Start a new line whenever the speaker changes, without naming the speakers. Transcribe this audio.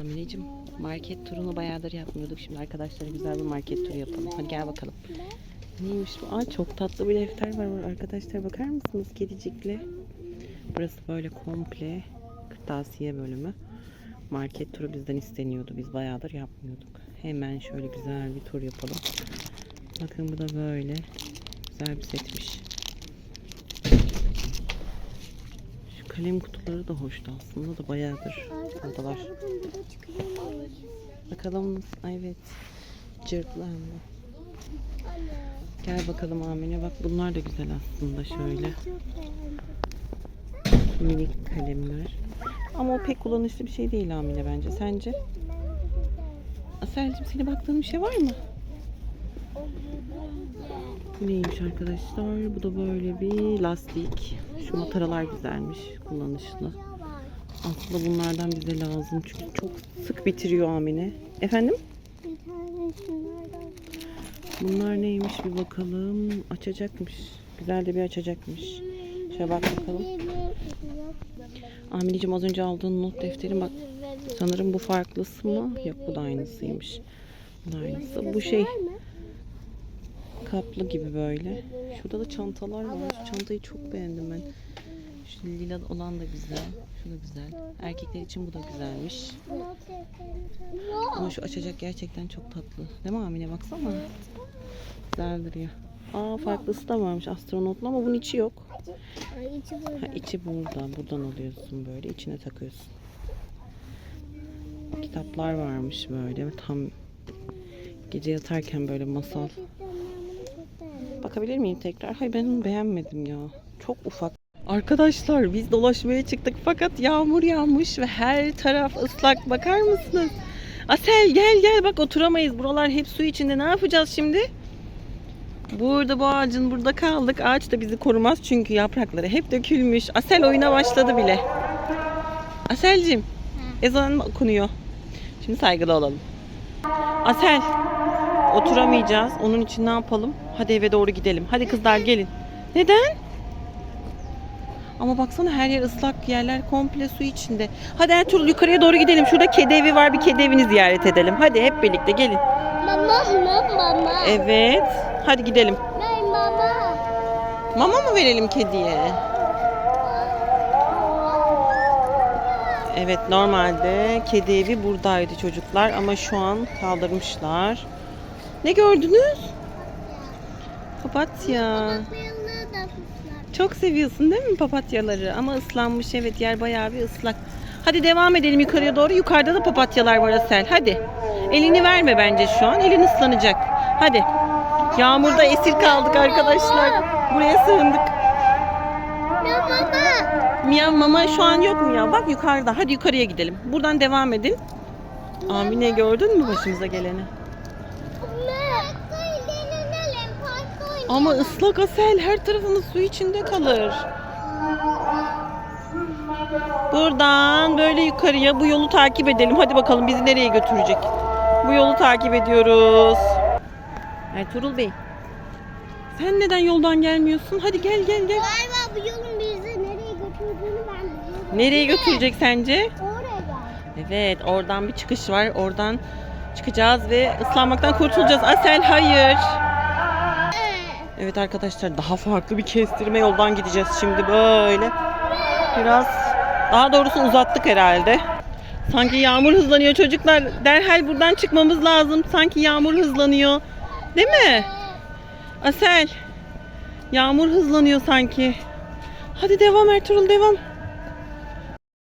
Amineciğim market turunu bayağıdır yapmıyorduk. Şimdi arkadaşlara güzel bir market turu yapalım. Hadi gel bakalım. Neymiş bu? Aa çok tatlı bir defter var. Arkadaşlar bakar mısınız kedicikli? Burası böyle komple kırtasiye bölümü. Market turu bizden isteniyordu. Biz bayağıdır yapmıyorduk. Hemen şöyle güzel bir tur yapalım. Bakın bu da böyle. Güzel bir setmiş. Şu kalem kutuları da hoştu aslında da bayağıdır oradalar. Bakalım Ay, evet. Cırtlar mı? Gel bakalım Amine bak bunlar da güzel aslında şöyle. Minik kalemler. Ama o pek kullanışlı bir şey değil Amine bence. Sence? Aselcim senin baktığın bir şey var mı? Bu neymiş arkadaşlar? Bu da böyle bir lastik. Şu mataralar güzelmiş. Kullanışlı. Aslında bunlardan bize lazım. Çünkü çok sık bitiriyor Amine. Efendim? Bunlar neymiş bir bakalım. Açacakmış. Güzel de bir açacakmış. Şöyle bak bakalım. Amineciğim az önce aldığın not defterin bak. Sanırım bu farklısı mı? Yok bu da aynısıymış. Bu da aynısı. Bu şey kaplı gibi böyle. Şurada da çantalar var. Şu çantayı çok beğendim ben. Şu lila olan da güzel. Şu da güzel. Erkekler için bu da güzelmiş. Ama şu açacak gerçekten çok tatlı. Değil mi Amine? Baksana. Güzel duruyor. Aa farklısı da varmış astronotlu ama bunun içi yok. Ha, içi burada. Buradan alıyorsun böyle. içine takıyorsun. Kitaplar varmış böyle. Tam gece yatarken böyle masal.
Gerçekten ben bunu çok beğendim.
Bakabilir miyim tekrar? Hayır ben onu beğenmedim ya. Çok ufak. Arkadaşlar biz dolaşmaya çıktık fakat yağmur yağmış ve her taraf ıslak. Bakar mısınız? Asel gel gel bak oturamayız. Buralar hep su içinde. Ne yapacağız şimdi? Burada bu ağacın burada kaldık. Ağaç da bizi korumaz çünkü yaprakları hep dökülmüş. Asel oyuna başladı bile. Aselcim ezan okunuyor. Şimdi saygılı olalım. Asel oturamayacağız. Onun için ne yapalım? Hadi eve doğru gidelim. Hadi kızlar gelin. Neden? Ama baksana her yer ıslak yerler komple su içinde. Hadi Ertuğrul yukarıya doğru gidelim. Şurada kedi evi var bir kedi evini ziyaret edelim. Hadi hep birlikte gelin.
Mama mama mama.
Evet. Hadi gidelim.
Ben mama.
Mama mı verelim kediye? Evet normalde kedi evi buradaydı çocuklar ama şu an kaldırmışlar. Ne gördünüz? Papatya. Çok seviyorsun değil mi papatyaları? Ama ıslanmış evet yer bayağı bir ıslak. Hadi devam edelim yukarıya doğru. Yukarıda da papatyalar var Asel. Hadi. Elini verme bence şu an. Elin ıslanacak. Hadi. Yağmurda esir kaldık arkadaşlar. Buraya sığındık.
Ya mama.
Miyav mama şu an yok mu ya? Bak yukarıda. Hadi yukarıya gidelim. Buradan devam edin. Amine gördün mü başımıza geleni? Ama ıslak Asel her tarafımız su içinde kalır. Buradan böyle yukarıya bu yolu takip edelim. Hadi bakalım bizi nereye götürecek. Bu yolu takip ediyoruz. Ertuğrul Bey. Sen neden yoldan gelmiyorsun? Hadi gel gel gel.
Galiba bu yolun bizi nereye götürdüğünü ben biliyorum.
Nereye götürecek sence?
Oraya.
Evet oradan bir çıkış var. Oradan çıkacağız ve ıslanmaktan kurtulacağız. Asel hayır. Evet arkadaşlar daha farklı bir kestirme yoldan gideceğiz şimdi böyle. Biraz daha doğrusu uzattık herhalde. Sanki yağmur hızlanıyor çocuklar. Derhal buradan çıkmamız lazım. Sanki yağmur hızlanıyor. Değil mi? Asel. Yağmur hızlanıyor sanki. Hadi devam Ertuğrul devam.